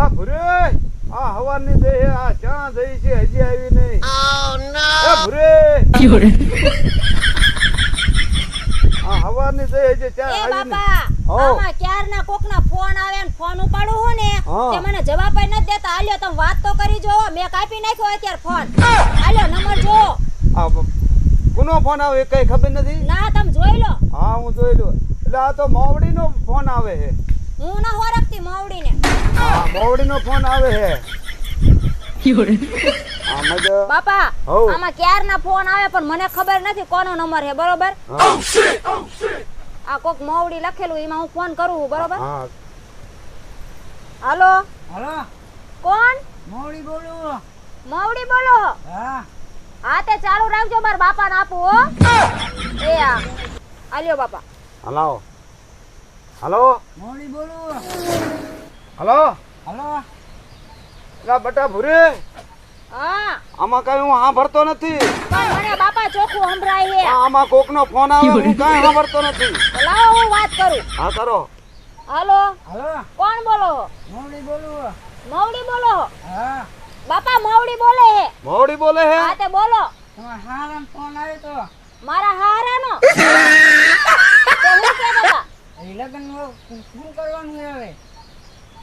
આ ભૂરે આ હવાની દે આ ક્યાં જઈ છે હજી આવી નહીં. એ ભુરે. આ હવાની દે છે એ આવી બાપા આમાં ક્યારના કોકના ફોન આવે ને ફોન ઉપાડું હું ને તે મને જવાબ નથી દેતા. આલ્યો તમે વાત તો કરી જો મેં કાપી નાખ્યો અત્યારે ફોન. આલ્યો નંબર જો આ કોનો ફોન આવે કઈ ખબર નથી? ના તમે જોઈ લો. હા હું જોઈ લઉં એટલે આ તો મોવડીનો ફોન આવે છે. હું ના હોરકતી માવડીને. હા માવડીનો ફોન આવે છે આમાં જ બાપા હો. આમાં ક્યારના ફોન આવે પણ મને ખબર નથી કોનો નંબર છે બરોબર? હા. આ કોક માવડી લખેલું એમાં હું ફોન કરું બરોબર? હા. હાલો? હલો? કોણ? મોવડી બોલો. માવડી બોલો? હા. હા તે ચાલુ રાખજો મારા બાપાને આપું હો. એ આ. આલ્યો બાપા. Hello hello? મોડી બોલો. હલો? હલો. લા બટા ભૂરે. હા. આમાં કઈ હું સાંભળતો નથી. પણ મને બાપા ચોખ્ખું સંભળાય છે. આમાં કોકનો ફોન આવે હું હા સાંભળતો નથી. લાવો હું વાત કરું. હા કરો. હલો. હલો. કોણ બોલો? મોડી બોલો. મોડી બોલો. હા. બાપા મવડી બોલે હે મોવડી બોલે હે હા તે બોલો. તમારા હારાનો ફોન આવ્યો તો. મારા હારાનો? તે હું કે એ લગ્ન શું કરવાનું હવે?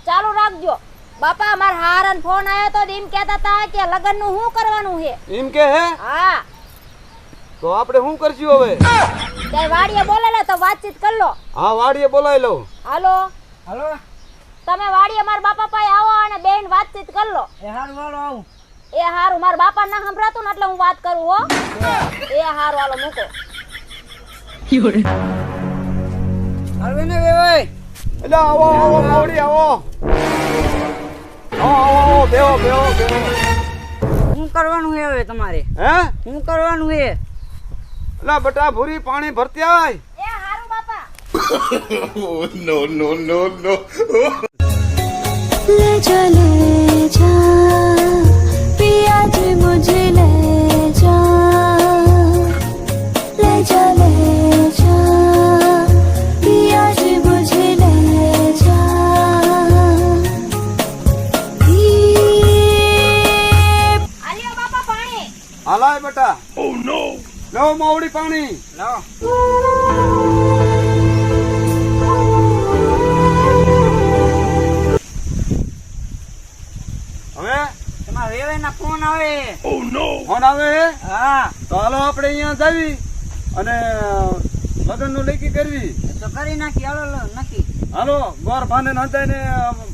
ચાલુ રાખજો. બાપા મારા હારન ફોન આવ્યો તો એમ કહેતા હતા કે લગનનું શું કરવાનું છે? એમ કે હે? હા. તો આપણે શું કરશું હવે? તે વાડીએ બોલેલા તો વાતચીત કર લો. હા વાડીએ બોલાવી લઉં. હાલો. હાલો. તમે વાડીએ મારા બાપા પાસે આવો અને બેન વાતચીત કર લો. એ હારું વાળો આવું. એ હારું મારા બાપા ના સંભળાતું ને એટલે હું વાત કરું હો. એ. હારું હાલો મૂકો. હળવે અરવિંદ ભાઈ એટલે આવો આવો મોડી આવો. આવો આવો બેહો બેહો બેહો. શું કરવાનું છે હવે તમારે? હે? શું કરવાનું છે એટલે બટા ભૂરી પાણી ભરતી આય એ હારું બાપા. નો નો નો નો લે ચાલો. હાલાય બેટા. ઓ નો લો માવડી પાણી. લાવો હવે? એમાં વેવાય ના ફોન આવે. ફોન આવે? હા. તો હાલો આપણે અહીંયા જાવી અને લગ્નનું લેખી કરવી. તો કરી નાખી હાલો લો, નક્કી. હાલો ગોર ભાને નાતાઈને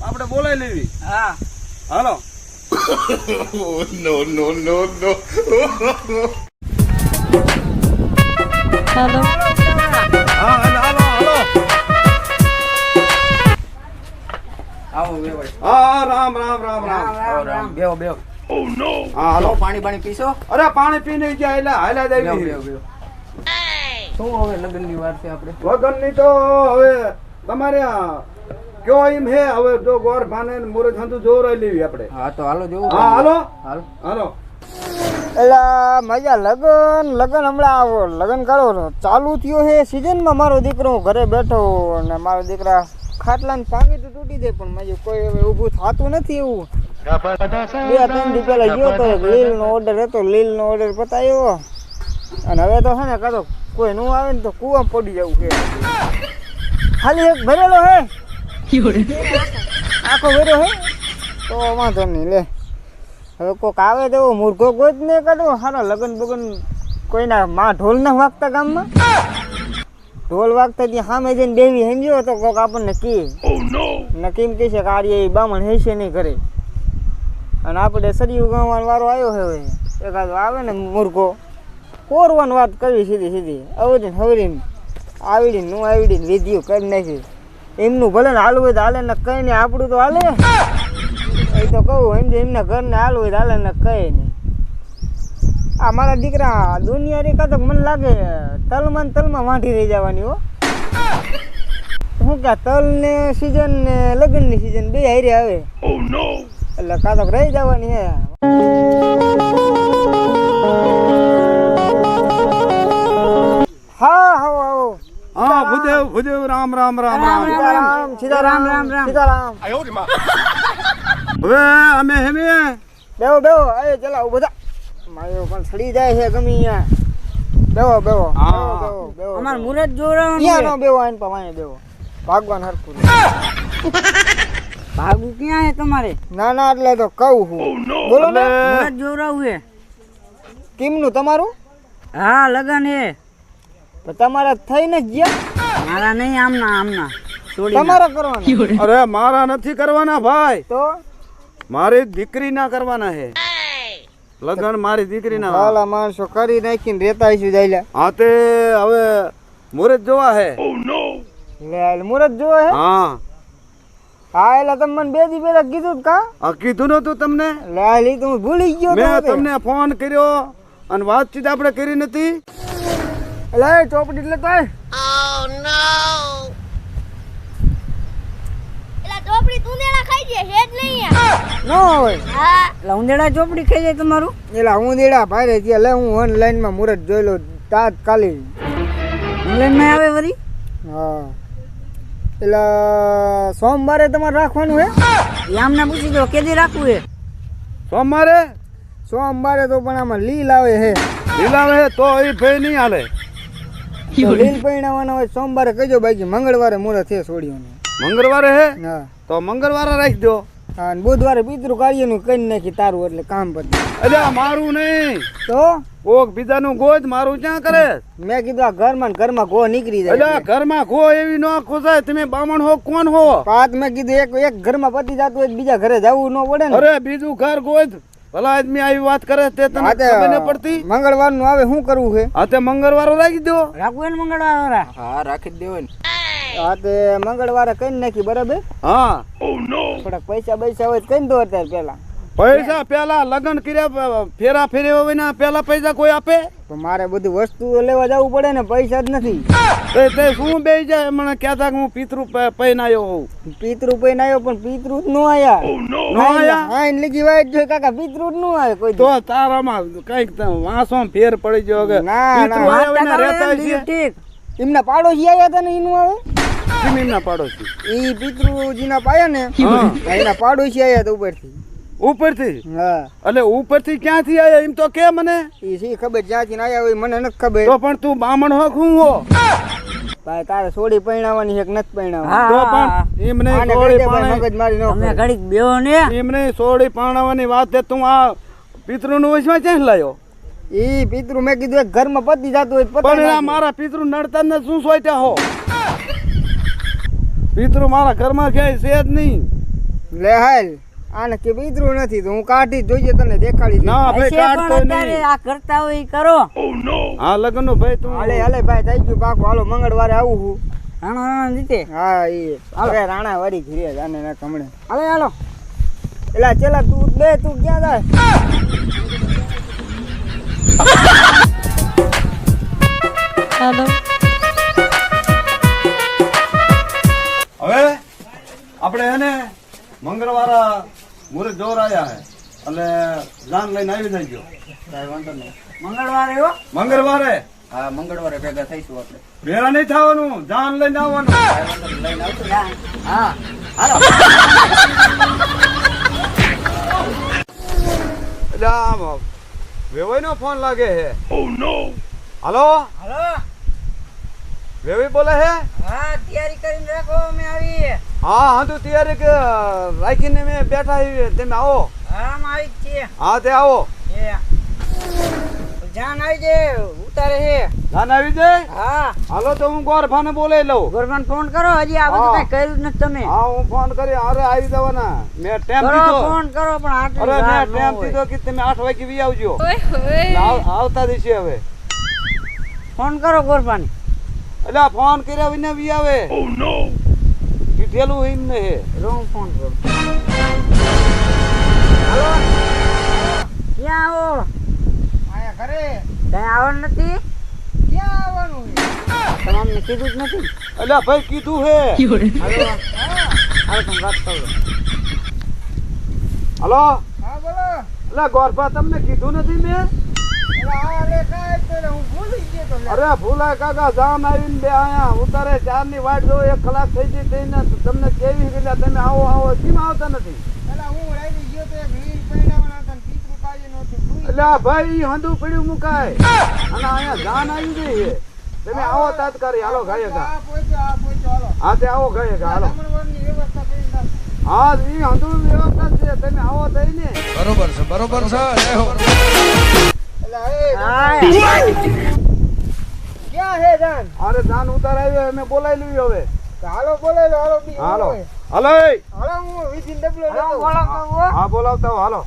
આપણે બોલાવી લેવી. હા. હાલો. no, no, no. વેવાય હા હા રામ રામ રામ રામ. રામ બેહો બેહો. હા હાલો. પાણી પાણી પીશો? અરે પાણી પીને ગયા એટલે બેહો દેવી બેહો બેહો. શું હવે લગ્નની વાત છે આપણે. વગરની તો હવે તમારે કયો એમ હે? હવે જો ગોર ભાને મુરત હંતુ જોરાઈ લેવી આપણે. હા તો હાલો જોવું હા હાલો? હાલો. હાલો. એલા મજા લગન લગન હમણાં આવો. લગન કરો. ચાલુ થયો હે સિઝનમાં મારો દીકરો. ઘરે બેઠો અને મારો દીકરા ખાટલાને પાકી તો તૂટી દે પણ મજે કોઈ હવે ઊભું થતું નથી એવું. બે ત્રણ દી પહેલા ગયો તો લીલનો ઓર્ડર હતો લીલનો ઓર્ડર પતાવ્યો અને હવે તો હે ને કાં તો કોઈ નું આવે ને તો કૂવા પડી જવું છે ખાલી એક ભરેલો હે. આખો વેરો હે? તો વાંધો નહીં, લે. હવે કોક આવે તો મૂર્ખો કોઈ જ નહીં કાઢો હારો લગન બગન કોઈના માં ઢોલ ના વાગતા ગામમાં? ઢોલ વાગતા ત્યાં સામે જઈને દેવી સમજ્યો તો કોક આપણને કી નકીમ કેમ કહે છે કે આર્ય એ બામણ હેશે નહીં કરે અને આપણે સરિયું ગામવાનો વારો આવ્યો છે હવે. એકાદો આવે ને મૂર્ખો કોરવાની વાત કરવી સીધી સીધી અવડીને હવડીને આવડીને નું આવડીને વિધિઓ કરી નાખી. એમનું ભલે ને હાલવું હોય તો હાલે ને કઈ નહીં આપણું તો હાલે. એ તો કહું એમ એમના ઘરને હાલવું હોય તો હાલે ને કઈ નહીં. આ મારા દીકરા દુનિયા રે તો મને લાગે તલમાં તલમાં વાંઢી રહી જવાની હો. શું કે તલ ને સીઝન ને લગ્નની સીઝન બે હારે આવે. એટલે કાં તો રહી જવાની હા. હા ભૂદેવ ભૂદેવ રામ રામ રામ રામ. રામ સીતારામ રામ રામ સીતારામ. હવે અમે હેમે બેવો બેવો એ ચલાવ બધા માયો પણ સડી જાય છે ગમી અહીંયા બેવો બેવો બેવો બેહો અમાર મુરત જોરાવાનું ક્યાં નો બેવો આઈને પા બેવો ભાગવાન હરખું ભાગવું ક્યાં હે તમારે? ના ના એટલે તો કહું હું. બોલો ને. મુરત જોરાવું છે કેમનું તમારું? હા લગન હે. તો તમારે થઈને જ ગયા? મારા નહીં આમના આમના. તમારા કરવાના. અરે મારા નથી કરવાના ભાઈ. તો? મારી દીકરી ના કરવાના હે. લગન મારી દીકરી ના. હાલા માણસો કરી નાખીને રેતા આવીશું જાયલા. હા તે હવે મુરત જોવા હે. લે મુરત જોવા હે? હા. હા એટલે તમે મને બે દી પેલા કીધું કા? આ કીધું નતું તમને? લાલી તો હું ભૂલી ગયો મેં તમને ફોન કર્યો અને વાતચીત આપણે કરી નથી. લે ચોપડી એટલે તો એલા ચોપડી તું નેડા ખાઈ જાય હે નહીં ન હોય. હા. એટલે ઉંદેડા ચોપડી ખાઈ જાય તમારું? એટલે હું દેડા ભારે ત્યાં લે હું ઓનલાઈનમાં મુરત જોઈ લો તાત્કાલિક. ઓનલાઈનમાં આવે વરી? હા. એટલે સોમવારે તમારે રાખવાનું હે? એ આમને પૂછી દો કેદી રાખવું હે? સોમવારે? સોમવારે તો પણ આમાં લીલ આવે હે. લીલાવે હે તો એ ભાઈ નહીં હાલે. લીલ પૈણાવાના હોય સોમવારે કહેજો બાકી મંગળવારે મુરત છે છોડીઓનું મંગળવારે હે? હા. તો મંગળવારે રાખી દો હા, અને બુધવારે પિતૃ કાર્યનું કરી નાખી તારું એટલે કામ પર એટલે મારું નહીં. તો? કોક બીજાનું ગોજ મારું ક્યાં કરે? મેં કીધું આ ઘરમાં ને ઘરમાં ગો નીકળી જાય જાય ઘરમાં ગો એવી ન ખોસાય તમે બામણ હો કોણ હો? પાત મેં કીધું એક એક ઘરમાં પતી જતું હોય બીજા ઘરે જવું ન પડે ને. અરે બીજું ઘર ગોજ. ભલા આદમી આવી વાત કરે તે તને ખબર ન પડતી? મંગળવારનું આવે શું કરવું છે? હા તે મંગળવારે રાખી દો રાખવું ને મંગળવાર? હા રાખી દેવો ને હા તે મંગળવારે કઈ નાખી બરાબર? હા. થોડાક પૈસા પૈસા હોય કઈ દો અત્યારે પેલા પૈસા પેલા લગ્ન કર્યા ફેરા ફેર્યા વિના પેલા પૈસા કોઈ આપે? તો મારે બધી વસ્તુઓ લેવા જવું પડે ને પૈસા જ નથી. તે તે શું બે જાય? મને કહેતા કે હું પિતૃ પૈન આવ્યો હોઉં. પિતૃ પૈન આવ્યો પણ પિતૃ જ નો આયા. નો આયા? હા એને લીધી વાત જો કાકા પિતૃ જ નો આવે કોઈ. તો તારામાં કંઈક વાંસો ફેર પડી ગયો કે પિતૃ ના. આવ્યા વિના રહેતા છે ઠીક. એમના પાડોશી આવ્યા હતા ને એનું આવે? જમીનના પાડોશી. ઈ પિતૃજીના પાયા ને એના પાડોશી આવ્યા હતા ઉપરથી. ઉપરથી? હા. એટલે ઉપરથી ક્યાંથી આવ્યા એમ તો કે મને. ઈ ખબર જ્યાંથી આવ્યા આયા હોય મને નથી ખબર. તો પણ તું બામણ હો હું હો? ભાઈ તારે સોડી પૈણાવાની છે કે નથી પૈણાવાની હા, તો. પણ એમને પાણી મગજ મારી નો તમે. ઘડીક બેહો ને. એમને સોડી સોળી પાણવાની વાત છે તું આ પિતૃનું વચમાં ક્યાં લાયો? ઈ પિતૃ મેં કીધું એક ઘરમાં પતી જતું હોય પણ આ મારા પિતૃ નડતા ને શું સોચ્યા હો? પિતૃ મારા ઘરમાં ક્યાંય છે જ નહીં. લે હાલ. આને કે પિતૃ નથી તો હું કાઢી જ જોઈએ તને દેખાડી ના ભાઈ કાઢતો નહીં. આ કરતા હોય કરો. હા લગન નો ભાઈ તું હાલે હાલે ભાઈ થઈ ગયું પાકું. હાલો મંગળવારે આવું હું. રાણા રાણા જીતે. હા ઈ. હવે રાણા વાડી ઘીરે જાને ના કમણે હાલે હાલો. એલા ચેલા તું બે તું ક્યાં જાય? હવે આપણે એને મંગળવાર મુહૂર્ત જોર આવ્યા હે. એટલે જાન લઈને આવી જજો. મંગળવારે હો? મંગળવારે? હા મંગળવારે ભેગા થઈશું આપણે. ભેગા નહીં થવાનું જાન લઈને આવવાનું. હા એટલે આમ વેવાઈ નો ફોન લાગે હે. હાલો? હાલો? વેવાઈ બોલે હે? હા તૈયારી કરીને રાખો અમે આવી હા હા તો તૈયારી કે રાખીને મેં બેઠા તમે આવો. આરામ આવી છીએ. હા તે આવો. એ. જાન આવી છે ઉતારે હે. જાન આવી જાય હા. હાલો તો હું ગોરફાને બોલાઈ લઉં. ગોરમાન ફોન કરો હજી આ બધું કઈ કર્યું નથી તમે. હા હું ફોન કરી અરે આવી જવાના. મેં ટેમ કરો દીધો. ફોન કરો પણ આટલી અરે મેં ટેમ દીધો કે તમે આઠ વાગે વી આવજો. આવતા દિવસે હવે. ફોન કરો ગોરપાને એટલે ફોન કર્યા વિના વી આવે. ઓ એમ ને હે. રોંગ હું ફોન કરું. હાલો? ક્યાં આવો આયા ઘરે. કઈ આવવાનું નથી? ક્યાં આવવાનું? છે? તમે અમને કીધું જ નથી. એટલે ભાઈ કીધું હે. હાલો? હાલો તમે વાત કરો. હલો? હા બોલો. એટલે ગોરફા તમને કીધું નથી મેં? અરે ભૂલા કાકા, જામ આવીને બે આયા. ઉતારે ચારની વાટ જો એક કલાક થઈ ગઈ થઈને. તમને કેવી રીતે તમે આવો આવો, કેમ આવતા નથી? એટલે ભાઈ હંધું પડ્યું મુકાય. અને અહીંયા જાન આવી ગઈ છે. તમે આવો તાત્કારી હાલો ગાય. હા તે આવો ગાય હાલો. હા એ હંધું વ્યવસ્થા છે. તમે આવો થઈ ને બરોબર છે બરોબર છે. ક્યાં હે જાન? અરે જાન ઉતાર આવ્યો અમે બોલાવી લઈએ હવે. હાલો બોલે લો હાલો હાલો? હાલો. હાલો. હું વિધિન ડબલો હા બોલાવતા હાલો.